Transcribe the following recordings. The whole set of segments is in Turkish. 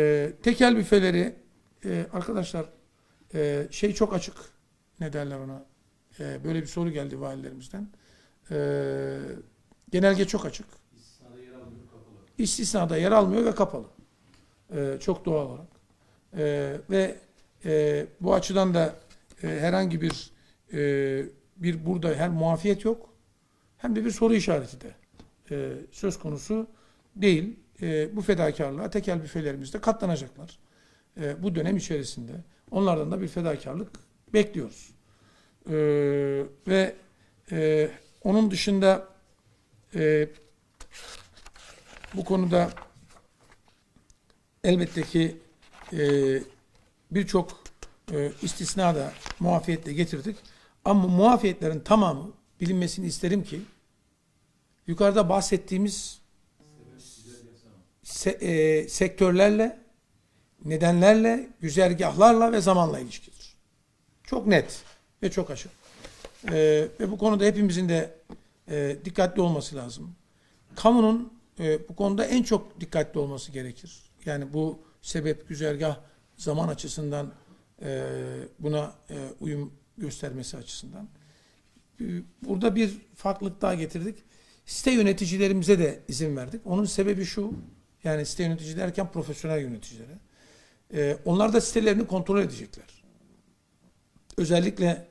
E, tekel büfeleri e, arkadaşlar e, şey çok açık. Ne derler ona? E, böyle bir soru geldi valilerimizden. E, genelge çok açık. İstisnada yer almıyor ve kapalı. E, çok doğal olarak. E, ve e, bu açıdan da e, herhangi bir e, bir burada hem muafiyet yok hem de bir soru işareti de e, söz konusu değil. E, bu fedakarlığa tekel büfelerimiz de katlanacaklar. E, bu dönem içerisinde. Onlardan da bir fedakarlık bekliyoruz. E, ve e, onun dışında e, bu konuda elbette ki e, birçok e, istisna da muafiyetle getirdik. Ama muafiyetlerin tamamı bilinmesini isterim ki yukarıda bahsettiğimiz se- e, sektörlerle, nedenlerle, güzergahlarla ve zamanla ilişkidir. Çok net ve çok açık. E, ve bu konuda hepimizin de e, dikkatli olması lazım. Kamunun e, bu konuda en çok dikkatli olması gerekir. Yani bu sebep, güzergah, zaman açısından e, buna e, uyum göstermesi açısından. E, Burada bir farklılık daha getirdik. Site yöneticilerimize de izin verdik. Onun sebebi şu, yani site yönetici derken profesyonel yöneticilere. E, onlar da sitelerini kontrol edecekler. Özellikle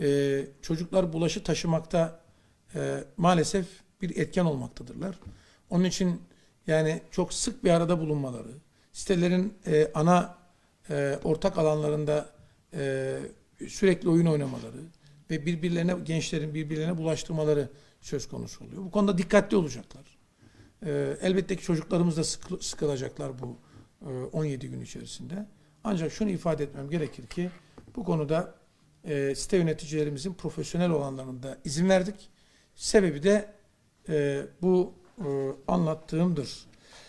e, çocuklar bulaşı taşımakta e, maalesef bir etken olmaktadırlar. Onun için yani çok sık bir arada bulunmaları, sitelerin e, ana e, ortak alanlarında e, sürekli oyun oynamaları ve birbirlerine gençlerin birbirlerine bulaştırmaları söz konusu oluyor. Bu konuda dikkatli olacaklar. E, elbette ki çocuklarımız da sıkı- sıkılacaklar bu e, 17 gün içerisinde. Ancak şunu ifade etmem gerekir ki bu konuda e, site yöneticilerimizin profesyonel olanlarına da izin verdik. Sebebi de e, bu e, anlattığımdır.